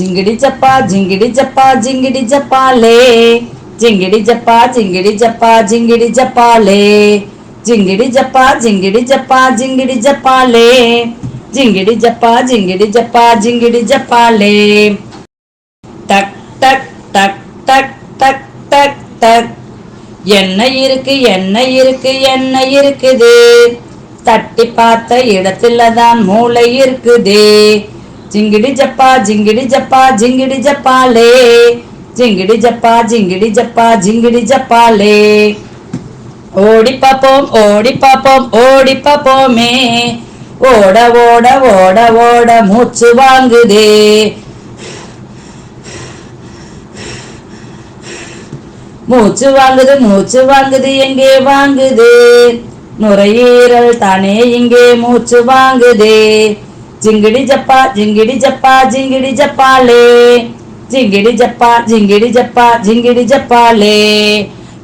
జింగిడి జప్ప జింగిడి జప్ప జింగిడి జప్పాలే జింగిడి జప్ప జింగిడి జప్ప జింగిడి జప్పాలే జింగిడి జప్ప జింగిడి జప్ప జింగిడి జప్పాలే జింగిడి జప్ప జింగిడి జప్ప జింగిడి జప్పాలే டக் டக் டக் டக் டக் டக் டக் என்ன இருக்கு என்ன இருக்கு என்ன இருக்குது தட்டி பார்த்த இடத்துல தான் மூளை இருக்குது ஜிங்கிடி ஜப்பா ஜிங்கிடி ஜப்பா ஜிங்கிடி ஜப்பாலே. ஜிங்கிடி ஜப்பா ஜிங்கிடி ஜப்பா ஜிங்கிடி ஜப்பாலே. ஓடி பாப்போம் ஓடி பாப்போம் ஓடி பாப்போமே. ஓட ஓட ஓட ஓட மூச்சு வாங்குதே. மூச்சு வாங்குது மூச்சு வாங்குது எங்கே வாங்குது? நுரையீரல் தானே இங்கே மூச்சு வாங்குதே. ஜிங்கிடி ஜப்பா ஜிங்கிடி ஜப்பா ஜிங்கிடி ஜப்பாலே. ஜிங்கிடி ஜப்பா ஜிங்கிடி ஜப்பா ஜிங்கிடி ஜப்பாலே.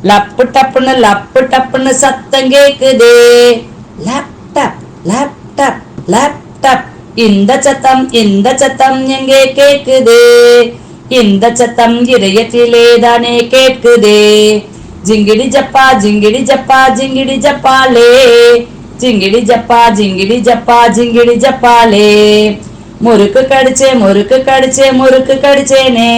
லப்பு டப்புன்னு லப்பு டப்புன்னு சத்தம் கேக்குதே. Laptop laptop laptop. இந்த சத்தம் இந்த சத்தம் எங்கே கேக்குதே? இந்த சத்தம் இதயத்திலே தானே கேட்குதே ஜிங்கிடி ஜப்பா ஜிங்கிடி ஜப்பா ஜிங்கிடி ஜப்பாலே. ஜிங்கிடி ஜப்பா ஜிங்கிடி ஜப்பா ஜிங்கிடி ஜப்பாலே. முறுக்கு கடிச்சே முறுக்கு கடிச்சே முறுக்கு கடிச்சேனே.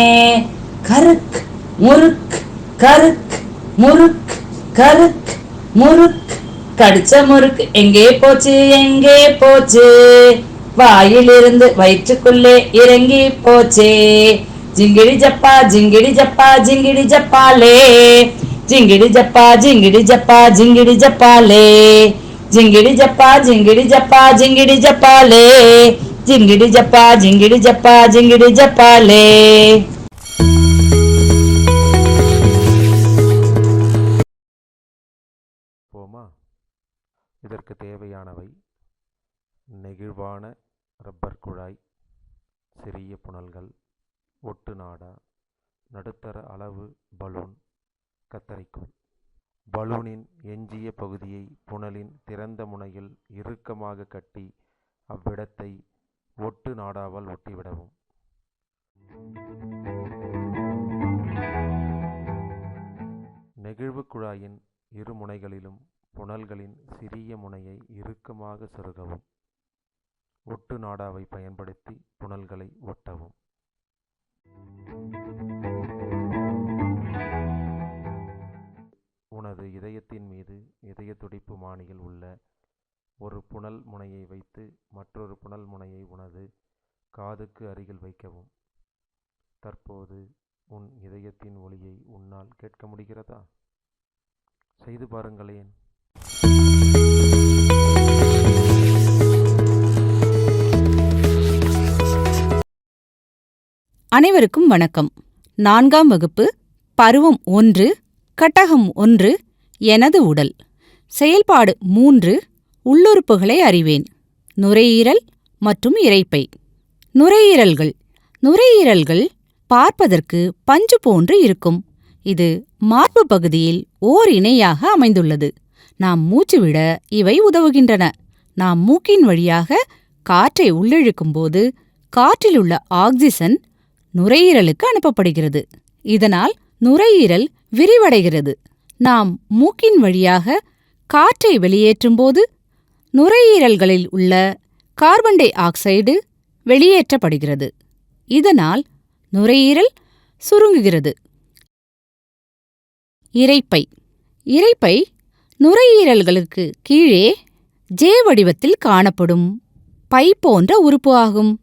கருக் முறுக் கருக் முறுக் கருக் முறுக். கடிச்ச முறுக்கு எங்கே போச்சு எங்கே போச்சு? வாயிலிருந்து வயிற்றுக்குள்ளே இறங்கி போச்சே. ஜிங்கிடி ஜப்பா ஜிங்கிடி ஜப்பா ஜிங்கிடி ஜப்பாலே. ஜிங்கிடி ஜப்பா ஜிங்கிடி ஜப்பா ஜிங்கிடி ஜப்பாலே. ஜிங்கிடி ஜப்பா ஜிங்கிடி ஜப்பா ஜிங்கிடி ஜப்பாலே. ஜிங்கிடி ஜப்பா ஜிங்கிடி ஜப்பா ஜிங்கிடி ஜப்பாலே. போமா? இதற்கு தேவையானவை நெகிழ்வான ரப்பர் குழாய் சிறிய புனல்கள் ஒட்டு நாடா நடுத்தர அளவு பலூன் கத்தரிக்கோல் பலூனின் எஞ்சிய பகுதியை புனலின் திறந்த முனையில் இறுக்கமாக கட்டி அவ்விடத்தை ஒட்டு நாடாவால் ஒட்டிவிடவும். நெகிழ்வு குழாயின் இரு முனைகளிலும் புனல்களின் சிறிய முனையை இறுக்கமாக செருகவும். ஒட்டு நாடாவை பயன்படுத்தி புனல்களை ஒட்டவும். உனது இதயத்தின் மீது இதய துடிப்பு மானியில் உள்ள ஒரு புனல் முனையை வைத்து மற்றொரு புனல் முனையை உனது காதுக்கு அருகில் வைக்கவும். தற்போது உன் இதயத்தின் ஒலியை உன்னால் கேட்க முடிகிறதா? செய்து பாருங்களேன். அனைவருக்கும் வணக்கம். நான்காம் வகுப்பு பருவம் ஒன்று கட்டகம் ஒன்று எனது உடல். செயல்பாடு மூன்று உள்ளுறுப்புகளை அறிவேன். நுரையீரல் மற்றும் இரைப்பை நுரையீரல்கள். நுரையீரல்கள் பார்ப்பதற்கு பஞ்சு போன்று இருக்கும். இது மார்பு பகுதியில் ஓர் இணையாக அமைந்துள்ளது. நாம் மூச்சுவிட இவை உதவுகின்றன. நாம் மூக்கின் வழியாக காற்றை உள்ளிழுக்கும்போது காற்றிலுள்ள ஆக்சிஜன் நுரையீரலுக்கு அனுப்பப்படுகிறது. இதனால் நுரையீரல் விரிவடைகிறது. நாம் மூக்கின் வழியாக காற்றை வெளியேற்றும்போது நுரையீரல்களில் உள்ள கார்பன் டை ஆக்சைடு வெளியேற்றப்படுகிறது. இதனால் நுரையீரல் சுருங்குகிறது. இரைப்பை. இரைப்பை நுரையீரல்களுக்கு கீழே ஜே வடிவத்தில் காணப்படும் பை போன்ற உறுப்பு ஆகும்.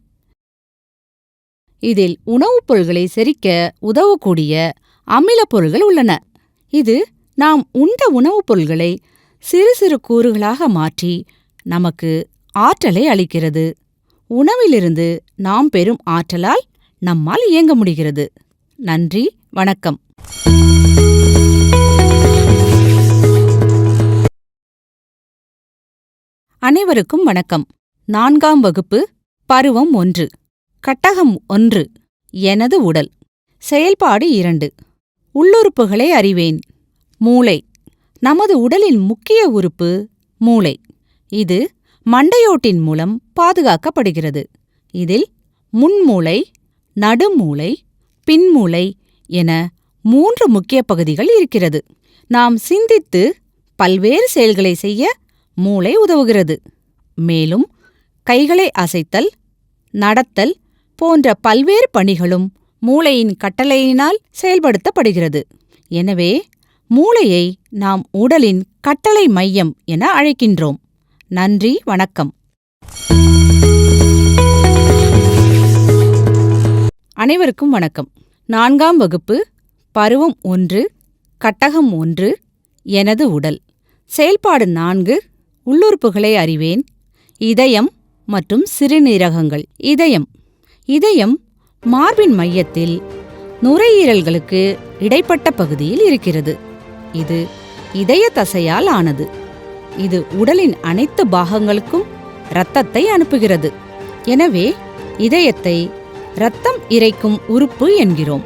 இதில் உணவுப் பொருள்களை செரிக்க உதவக்கூடிய அமிலப் பொருள்கள் உள்ளன. இது நாம் உண்ட உணவுப் பொருள்களை சிறு சிறு கூறுகளாக மாற்றி நமக்கு ஆற்றலை அளிக்கிறது. உணவிலிருந்து நாம் பெறும் ஆற்றலால் நம்மால் இயங்க முடிகிறது. நன்றி வணக்கம். அனைவருக்கும் வணக்கம். நான்காம் வகுப்பு பருவம் ஒன்று. கட்டகம் ஒன்று. எனது உடல். செயல்பாடு இரண்டு. உள்ளுறுப்புகளை அறிவேன். மூளை. நமது உடலின் முக்கிய உறுப்பு மூளை. இது மண்டையோட்டின் மூலம் பாதுகாக்கப்படுகிறது. இதில் முன்மூளை நடுமூளை பின்மூளை என மூன்று முக்கிய பகுதிகள் இருக்கிறது. நாம் சிந்தித்து பல்வேறு செயல்களை செய்ய மூளை உதவுகிறது. மேலும் கைகளை அசைத்தல் நடத்தல் போன்ற பல்வேறு பணிகளும் மூளையின் கட்டளையினால் செயல்படுத்தப்படுகிறது. எனவே மூளையை நாம் உடலின் கட்டளை மையம் என அழைக்கின்றோம். நன்றி வணக்கம். அனைவருக்கும் வணக்கம். நான்காம் வகுப்பு பருவம் ஒன்று கட்டகம் ஒன்று எனது உடல். செயல்பாடு நான்கு உள்ளுறுப்புகளை அறிவேன். இதயம் மற்றும் சிறுநீரகங்கள். இதயம். இதயம் மார்பின் மையத்தில் நுரையீரல்களுக்கு இடைப்பட்ட பகுதியில் இருக்கிறது. இது இதய தசையால் ஆனது. இது உடலின் அனைத்து பாகங்களுக்கும் இரத்தத்தை அனுப்புகிறது. எனவே இதயத்தை இரத்தம் இறைக்கும் உறுப்பு என்கிறோம்.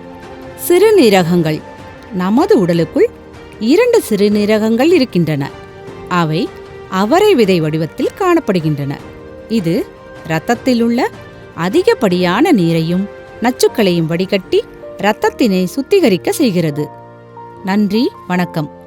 சிறுநீரகங்கள். நமது உடலுக்குள் இரண்டு சிறுநீரகங்கள் இருக்கின்றன. அவை அவரை விதை வடிவத்தில் காணப்படுகின்றன. இது இரத்தத்திலுள்ள அதிகப்படியான நீரையும் நச்சுக்களையும் வடிகட்டி இரத்தத்தினை சுத்திகரிக்க செய்கிறது. நன்றி வணக்கம்.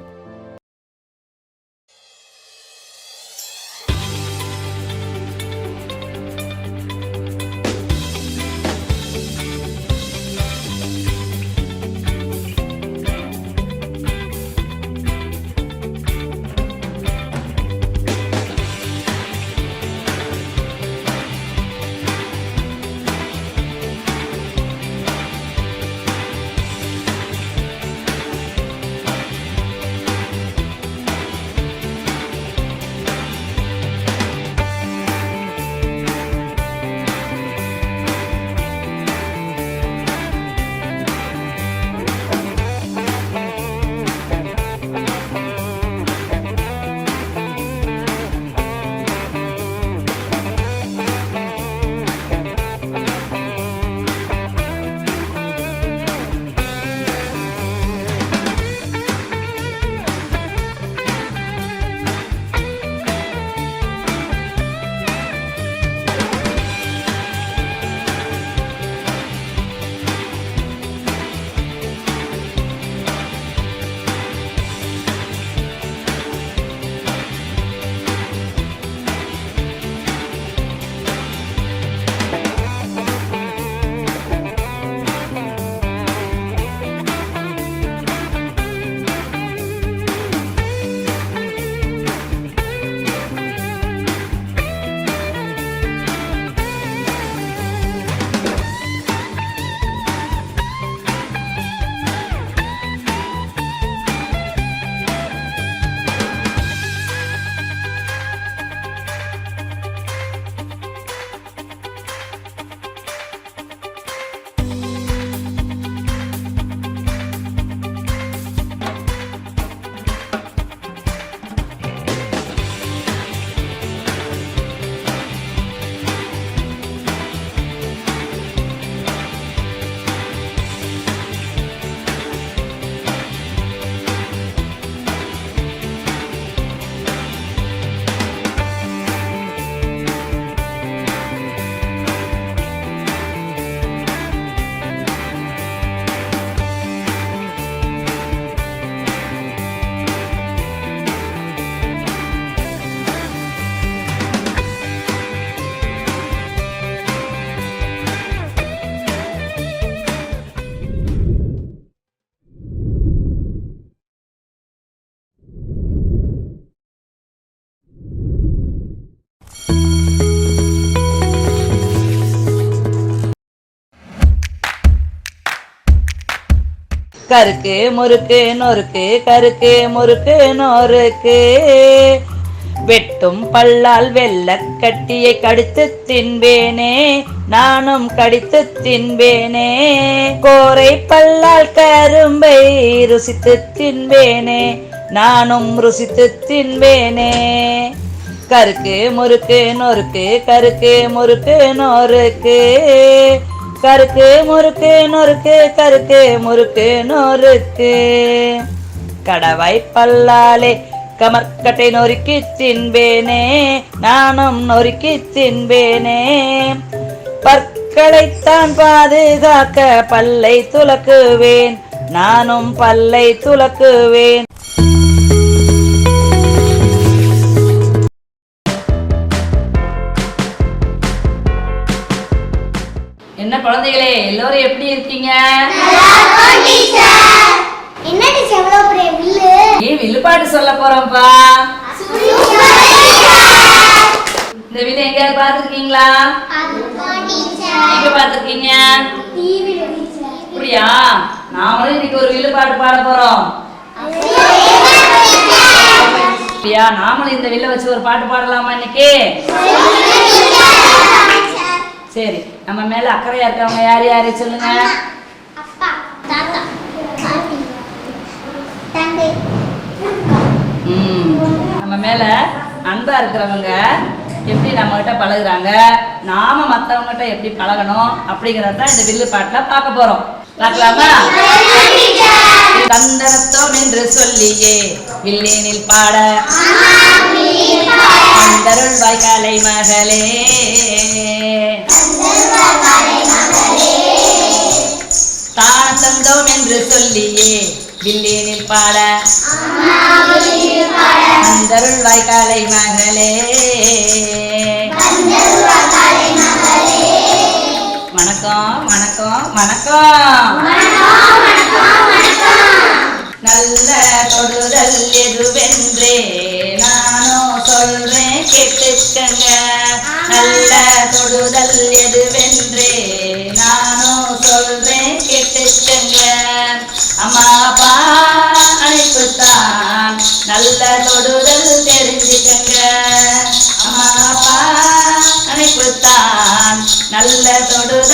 கருக்கு முறுக்கு நொறுக்கு கருக்கு முறுக்கு நொறுக்கு. வெட்டும் பல்லால் வெள்ள கட்டியை கடித்து தின்பேனே நானும் கடித்து தின்பேனே. கோரை பல்லால் கரும்பை ருசித்து தின்பேனே நானும் ருசித்து தின்பேனே. கருக்கு முறுக்கு நொறுக்கு கருக்கு முறுக்கு நொறுக்கு. கருக்கு முறுக்கு நொறுக்கு கருக்கு முறுக்கு நொறுக்கு. கடவாய் பல்லாலே கமர்கட்டை நொறுக்கி தின்பேனே நானும் நொறுக்கி தின்பேனே. பற்களைத்தான் பாதுகாக்க பல்லை துலக்குவேன் நானும் பல்லை துலக்குவேன். குழந்தைகளே எல்லோரும் எப்படி இருக்கீங்க? என்ன டீச்சர் எவ்வளவு பெரிய வில்லு? நீ வில்லுப்பாட்டு சொல்ல போறோம்ப்பா? இந்த வில்லு எங்கேயாவது பார்த்துருக்கீங்களா? எங்க பார்த்துருக்கீங்க? அப்படியா? நாமளும் இன்னைக்கு ஒரு வில்லுப்பாட்டு பாட போறோம். அப்படியா? நாமளும் இந்த வில்ல வச்சு ஒரு பாட்டு பாடலாமா இன்னைக்கு? சரி நம்ம மேல அக்கறையா இருக்கவங்க யார் யாரு சொல்லுங்க. நம்ம மேல அன்பா இருக்கிறவங்க எப்படி நம்ம கிட்ட பழகுறாங்க நாம மத்தவங்க கிட்ட எப்படி பழகணும் அப்படிங்கறத இந்த வில்லு பாட்டுல பார்க்க போறோம். பார்க்கலாமா? தந்தனத்தோம் என்று சொல்லியே வில்லேனில் பாட. அந்தருள் வாய்க்காலை மகளே. என்று சொல்லியே வில்லேனில் பாட. அந்தருள் வாய்க்காலை மகளே. வணக்கம் வணக்கம் வணக்கம். நல்ல தொடுதல் எதுவென்றே நானோ சொல்றேன் கேட்டுக்கங்க. நல்ல தொடுதல் எதுவென்றே நானோ சொல்றேன் அம்மா அப்பா அழைப்புத்தான். நல்ல தொடுதல் தெரிஞ்சுக்கங்க. அம்மா அப்பா அழைப்புத்தான். நல்ல தொடுதல்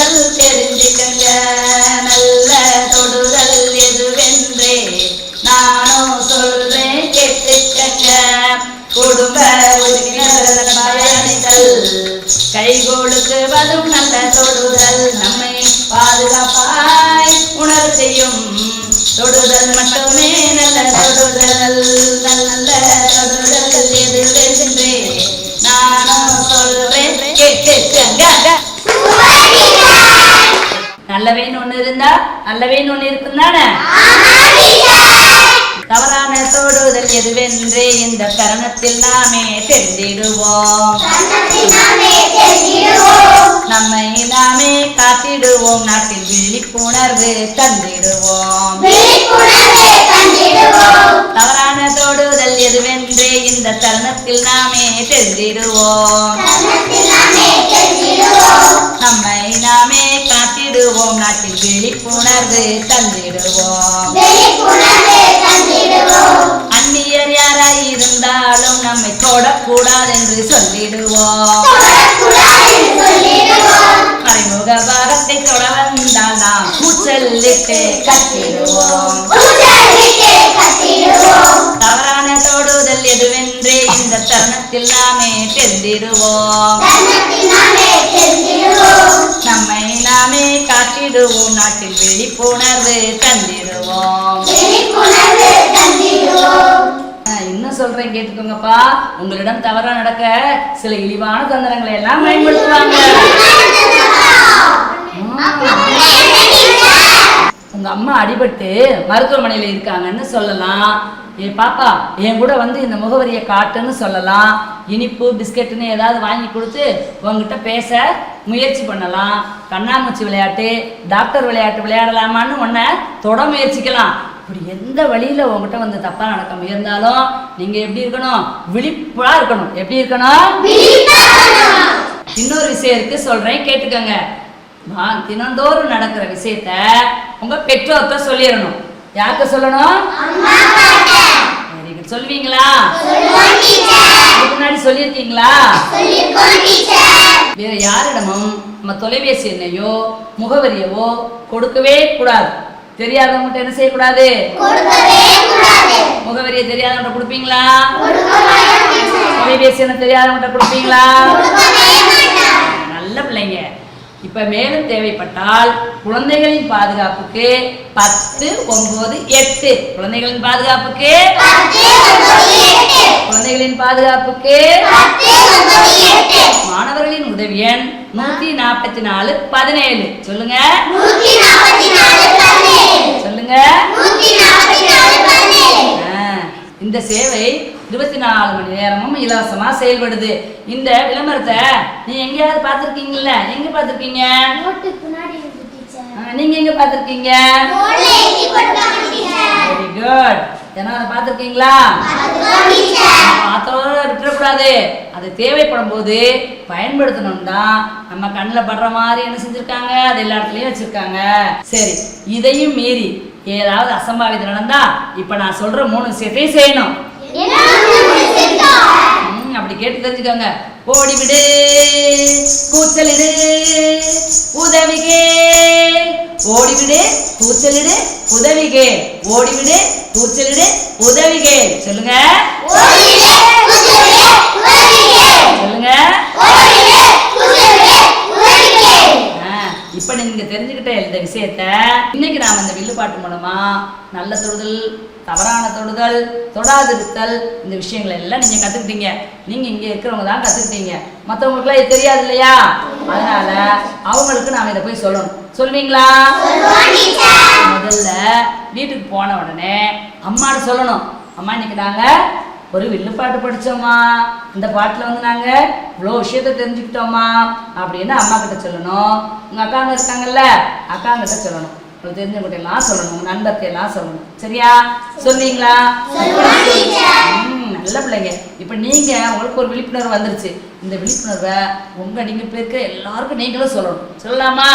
எதுவென்றே இந்த தருணத்தில் நாமே தெரிந்திடுவோம். நம்மை நாமே காத்திடுவோம். நாட்டில் விழிப்புணர்வு தந்திடுவோம். தவறான தொடுதல் எதுவென்றே இந்த தருணத்தில் நாமே தெரிந்திடுவோம். நம்மை நாமே காத்திடுவோம். நாட்டில் விழிப்புணர்வு தந்திடுவோம். சொல்லிடுவோம். மறைமுக பாரத்தை தொட வந்தால் நாம் கூச்சலிட்டு கட்டிடுவோம். தவறான தொடுதல் எதுவென்றே இந்த தருணத்தில் நாமே தெரிந்திடுவோம். நம்மை நாமே காட்டிடுவோம். நாட்டில் விழிப்புணர்வு தந்திடுவோம். கேட்டுக்கோங்கப்பா. உங்களிடம் தவறா நடக்க சில இழிவான தந்திரங்களை எல்லாம் பயன்படுத்துவாங்க. உங்க அம்மா அடிபட்டு மருத்துவமனையில இருக்காங்கன்னு சொல்லலாம். ஏ பாப்பா என் கூட வந்து இந்த முகவரியை காட்டுன்னு சொல்லலாம். இனிப்பு பிஸ்கெட்டுன்னு ஏதாவது வாங்கி கொடுத்து உங்ககிட்ட பேச முயற்சி பண்ணலாம். கண்ணாமூச்சி விளையாட்டு டாக்டர் விளையாட்டு விளையாடலாமான்னு உன்னை தொட முயற்சிக்கலாம். இப்படி எந்த வழியில உங்ககிட்ட வந்து தப்பா நடக்க முயன்றாலும் நீங்க எப்படி இருக்கணும்? விழிப்பா இருக்கணும். எப்படி இருக்கணும்? இன்னொரு விஷயம் இருக்கு சொல்றேன் கேட்டுக்கோங்க. தினந்தோறும் நடக்கிற விஷயத்த உங்க பெற்றோர்கிட்ட சொல்லிடணும். யார்கிட்ட சொல்லணும்? good. சொல்லுவீங்களா? முன்னாடி சொல்லியிருக்கீங்களா? வேற யாரிடமும் நம்ம தொலைபேசி எண்ணையோ முகவரியவோ கொடுக்கவே கூடாது. தெரியாதவங்ககிட்ட என்ன செய்யக்கூடாது? முகவரியை தெரியாதவங்ககிட்ட கொடுப்பீங்களா? தொலைபேசி எண்ணை தெரியாதவங்ககிட்ட கொடுப்பீங்களா? நல்ல பிள்ளைங்க. இப்ப மேலும் தேவைப்பட்டால் குழந்தைகளின் பாதுகாப்புக்கு பத்து ஒன்பது எட்டு. குழந்தைகளின் பாதுகாப்புக்கு குழந்தைகளின் பாதுகாப்புக்கு மாணவர்களின் உதவி எண் நூத்தி நாற்பத்தி நாலு பதினேழு. சொல்லுங்க. சொல்லுங்க. இந்த சேவை இருபத்தி நாலு மணி நேரமும் இலவசமா செயல்படுது. இந்த விளம்பரத்தை நீ எங்கேயாவது பார்த்திருக்கீங்கல்ல? எங்க பார்த்திருக்கீங்க? நீங்க எங்க பார்த்திருக்கீங்க? வெரி குட் ஏன்னா அதை பார்த்திருக்கீங்களா? அதோட விட்டுறக்கூடாது. அது தேவைப்படும் போது பயன்படுத்தணும்னா நம்ம கண்ணில் படுற மாதிரி என்ன செஞ்சிருக்காங்க? அது எல்லா இடத்துலயும் வச்சிருக்காங்க. சரி இதையும் மீறி ஏதாவது அசம்பாவிதம் நடந்தா இப்ப நான் சொல்ற மூணு விஷயத்தையும் செய்யணும். அப்படி கேட்டு தெரிஞ்சுக்கோங்க. ஓடிவிடு கூச்சலிடு உதவிகே. ஓடிவிடு கூச்சலிடு உதவிகே. ஓடிவிடு கூச்சலிடு உதவிகே. சொல்லுங்க. சொல்லுங்க. இப்போ நீங்க தெரிஞ்சுக்கிட்ட இந்த விஷயத்த இன்னைக்கு நாம் இந்த வில்லுப்பாட்டு மூலமா நல்ல தொடுதல் தவறான தொடுதல் தொடாதிருத்தல் இந்த விஷயங்களை எல்லாம் நீங்க கத்துக்கிட்டீங்க. நீங்க இங்க இருக்கிறவங்க தான் கத்துக்கிட்டீங்க. மற்றவங்களுக்குலாம் இது தெரியாது இல்லையா? அதனால அவங்களுக்கு நாம் இதை போய் சொல்லணும். சொல்வீங்களா? முதல்ல வீட்டுக்கு போன உடனே அம்மான்னு சொல்லணும். அம்மா இன்னைக்கு நாங்கள் ஒரு வில்லு பாட்டு படிச்சோம்மா இந்த பாட்டுல வந்து நாங்க இவ்வளோ விஷயத்த தெரிஞ்சுக்கிட்டோம்மா அப்படின்னு அம்மா கிட்ட சொல்லணும். உங்க அக்காங்க இருக்காங்கல்ல அக்காங்கிட்ட சொல்லணும். உங்களுக்கு தெரிஞ்சவங்கிட்ட எல்லாம் சொல்லணும். உங்க நண்பர்கிட்ட எல்லாம் சொல்லணும். சரியா? சொல்வீங்களா ம், நல்ல பிள்ளைங்க. இப்போ நீங்க உங்களுக்கு ஒரு விழிப்புணர்வு வந்துருச்சு. இந்த விழிப்புணர்வை உங்க நீங்க பேருக்கு எல்லாருக்கும் நீங்களும் சொல்லணும். சொல்லலாமா?